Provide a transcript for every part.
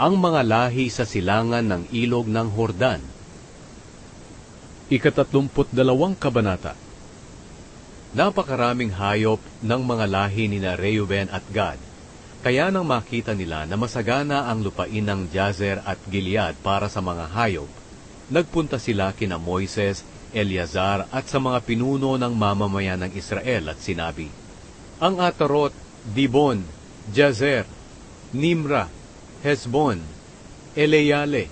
ang mga lahi sa silangan ng ilog ng Hordan. Ikatatlumput dalawang kabanata Napakaraming hayop ng mga lahi ni na Reuben at Gad. Kaya nang makita nila na masagana ang lupain ng Jazer at Gilead para sa mga hayop, nagpunta sila kina Moises, Eleazar at sa mga pinuno ng mamamayan ng Israel at sinabi, Ang Atarot, Dibon, Jazer, Nimra, Hesbon, Eleyale,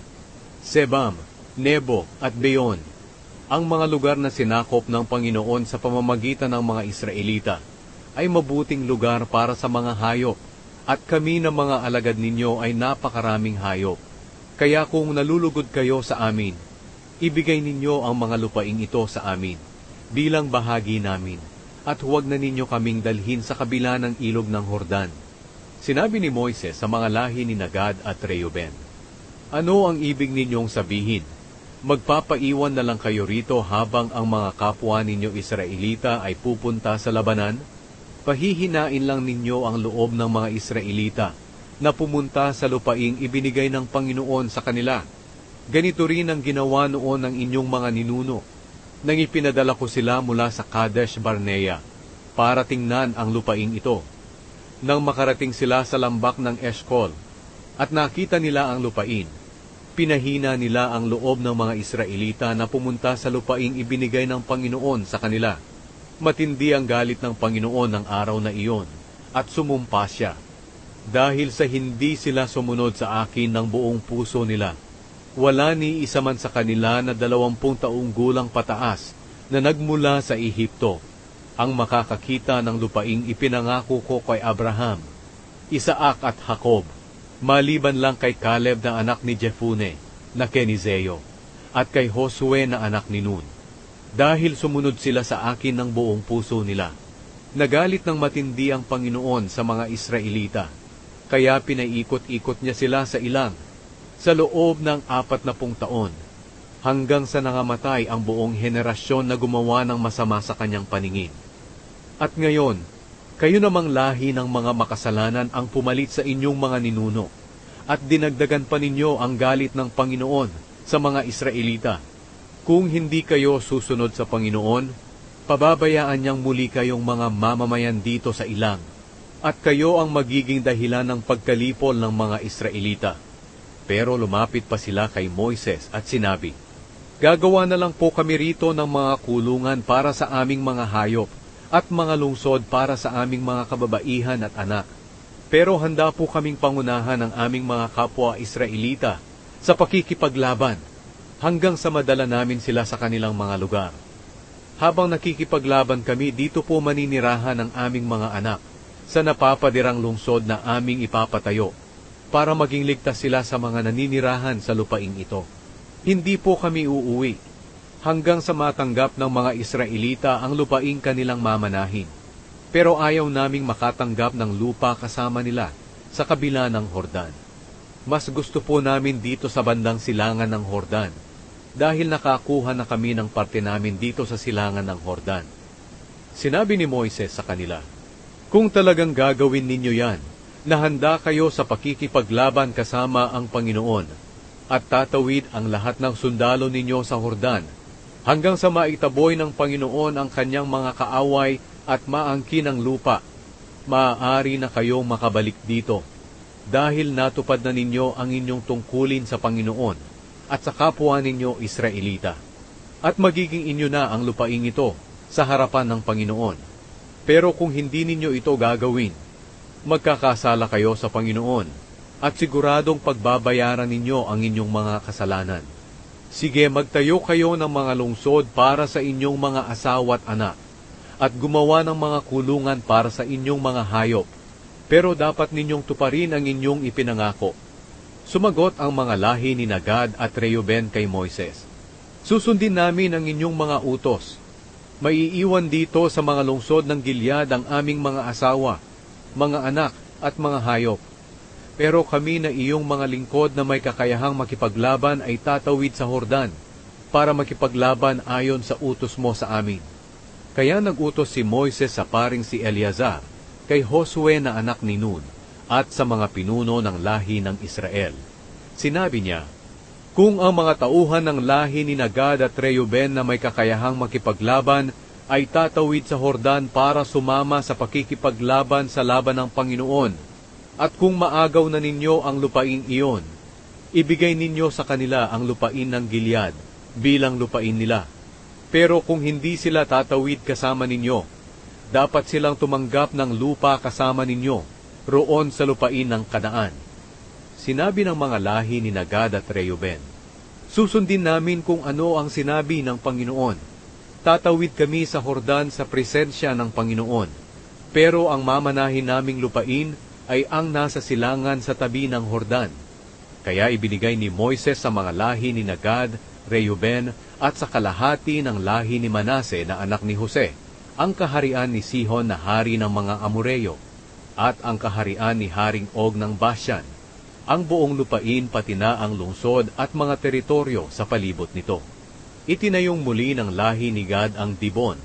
Sebam, Nebo at Beon, ang mga lugar na sinakop ng Panginoon sa pamamagitan ng mga Israelita, ay mabuting lugar para sa mga hayop, at kami ng mga alagad ninyo ay napakaraming hayop. Kaya kung nalulugod kayo sa amin, ibigay ninyo ang mga lupaing ito sa amin, bilang bahagi namin, at huwag na ninyo kaming dalhin sa kabila ng ilog ng Hordan. Sinabi ni Moises sa mga lahi ni Nagad at Reuben, Ano ang ibig ninyong sabihin? Magpapaiwan na lang kayo rito habang ang mga kapwa ninyo Israelita ay pupunta sa labanan? Pahihinain lang ninyo ang loob ng mga Israelita na pumunta sa lupaing ibinigay ng Panginoon sa kanila. Ganito rin ang ginawa noon ng inyong mga ninuno, nang ipinadala ko sila mula sa Kadesh Barnea para tingnan ang lupaing ito. Nang makarating sila sa lambak ng Eshkol at nakita nila ang lupain, pinahina nila ang loob ng mga Israelita na pumunta sa lupaing ibinigay ng Panginoon sa kanila. Matindi ang galit ng Panginoon ng araw na iyon at sumumpa siya. Dahil sa hindi sila sumunod sa akin ng buong puso nila, wala ni isa man sa kanila na dalawampung taong gulang pataas na nagmula sa Ehipto ang makakakita ng lupaing ipinangako ko kay Abraham, Isaak at Jacob, maliban lang kay Caleb na anak ni Jefune, na Kenizeo, at kay Josue na anak ni Nun. Dahil sumunod sila sa akin ng buong puso nila. Nagalit ng matindi ang Panginoon sa mga Israelita, kaya pinaikot-ikot niya sila sa ilang, sa loob ng apat na pung taon, hanggang sa nangamatay ang buong henerasyon na gumawa ng masama sa kanyang paningin. At ngayon, kayo namang lahi ng mga makasalanan ang pumalit sa inyong mga ninuno, at dinagdagan pa ninyo ang galit ng Panginoon sa mga Israelita. Kung hindi kayo susunod sa Panginoon, pababayaan niyang muli kayong mga mamamayan dito sa ilang, at kayo ang magiging dahilan ng pagkalipol ng mga Israelita. Pero lumapit pa sila kay Moises at sinabi, Gagawa na lang po kami rito ng mga kulungan para sa aming mga hayop, at mga lungsod para sa aming mga kababaihan at anak. Pero handa po kaming pangunahan ng aming mga kapwa Israelita sa pakikipaglaban hanggang sa madala namin sila sa kanilang mga lugar. Habang nakikipaglaban kami, dito po maninirahan ang aming mga anak sa napapadirang lungsod na aming ipapatayo para maging ligtas sila sa mga naninirahan sa lupaing ito. Hindi po kami uuwi hanggang sa matanggap ng mga Israelita ang lupaing kanilang mamanahin. Pero ayaw naming makatanggap ng lupa kasama nila sa kabila ng Hordan. Mas gusto po namin dito sa bandang silangan ng Hordan dahil nakakuha na kami ng parte namin dito sa silangan ng Hordan. Sinabi ni Moises sa kanila, Kung talagang gagawin ninyo yan, na handa kayo sa pakikipaglaban kasama ang Panginoon, at tatawid ang lahat ng sundalo ninyo sa Hordan, hanggang sa maitaboy ng Panginoon ang kanyang mga kaaway at maangkin ang lupa, maaari na kayong makabalik dito, dahil natupad na ninyo ang inyong tungkulin sa Panginoon at sa kapwa ninyo Israelita. At magiging inyo na ang lupaing ito sa harapan ng Panginoon. Pero kung hindi ninyo ito gagawin, magkakasala kayo sa Panginoon at siguradong pagbabayaran ninyo ang inyong mga kasalanan. Sige, magtayo kayo ng mga lungsod para sa inyong mga asawa at anak, at gumawa ng mga kulungan para sa inyong mga hayop. Pero dapat ninyong tuparin ang inyong ipinangako Sumagot ang mga lahi ni Nagad at Reuben kay Moises. Susundin namin ang inyong mga utos. Maiiwan dito sa mga lungsod ng Gilead ang aming mga asawa, mga anak at mga hayop. Pero kami na iyong mga lingkod na may kakayahang makipaglaban ay tatawid sa Hordan para makipaglaban ayon sa utos mo sa amin. Kaya nagutos si Moises sa paring si Eleazar kay Josue na anak ni Nun at sa mga pinuno ng lahi ng Israel. Sinabi niya, Kung ang mga tauhan ng lahi ni Nagad at Reuben na may kakayahang makipaglaban ay tatawid sa Hordan para sumama sa pakikipaglaban sa laban ng Panginoon, at kung maagaw na ninyo ang lupain iyon, ibigay ninyo sa kanila ang lupain ng Gilead bilang lupain nila. Pero kung hindi sila tatawid kasama ninyo, dapat silang tumanggap ng lupa kasama ninyo, roon sa lupain ng Kanaan. Sinabi ng mga lahi ni Nagad at Reuben, Susundin namin kung ano ang sinabi ng Panginoon. Tatawid kami sa Hordan sa presensya ng Panginoon. Pero ang mamanahin naming lupain ay ang nasa silangan sa tabi ng Hordan. Kaya ibinigay ni Moises sa mga lahi ni Nagad, Reuben at sa kalahati ng lahi ni Manase na anak ni Jose, ang kaharian ni Sihon na hari ng mga Amoreyo, at ang kaharian ni Haring Og ng Bashan, ang buong lupain pati na ang lungsod at mga teritoryo sa palibot nito. Itinayong muli ng lahi ni Gad ang Dibon,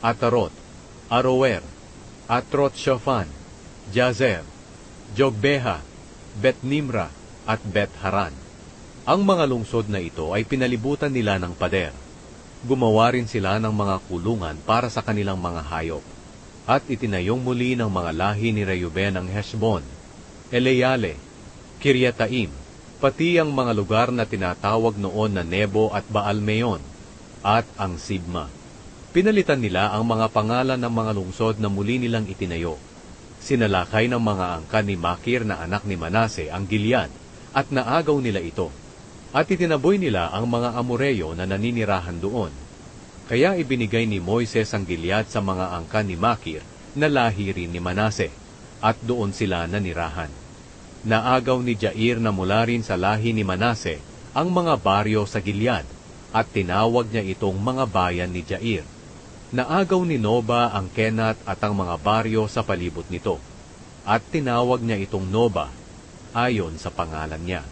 Atarot, Aroer, Atrot Shofan, Jazer, Jogbeha, Bet Nimra, at Bet Haran. Ang mga lungsod na ito ay pinalibutan nila ng pader. Gumawa rin sila ng mga kulungan para sa kanilang mga hayop. At itinayong muli ng mga lahi ni Reuben ang Heshbon, Eleale, Kiryataim, pati ang mga lugar na tinatawag noon na Nebo at Baalmeon, at ang Sibma. Pinalitan nila ang mga pangalan ng mga lungsod na muli nilang itinayo. Sinalakay ng mga angkan ni Makir na anak ni Manase ang Gilead, at naagaw nila ito. At itinaboy nila ang mga Amoreyo na naninirahan doon. Kaya ibinigay ni Moises ang Gilead sa mga angkan ni Makir na lahi rin ni Manase, at doon sila nanirahan. Naagaw ni Jair na mula rin sa lahi ni Manase ang mga baryo sa Gilead, at tinawag niya itong mga bayan ni Jair. Naagaw ni Noba ang Kenat at ang mga baryo sa palibot nito, at tinawag niya itong Noba ayon sa pangalan niya.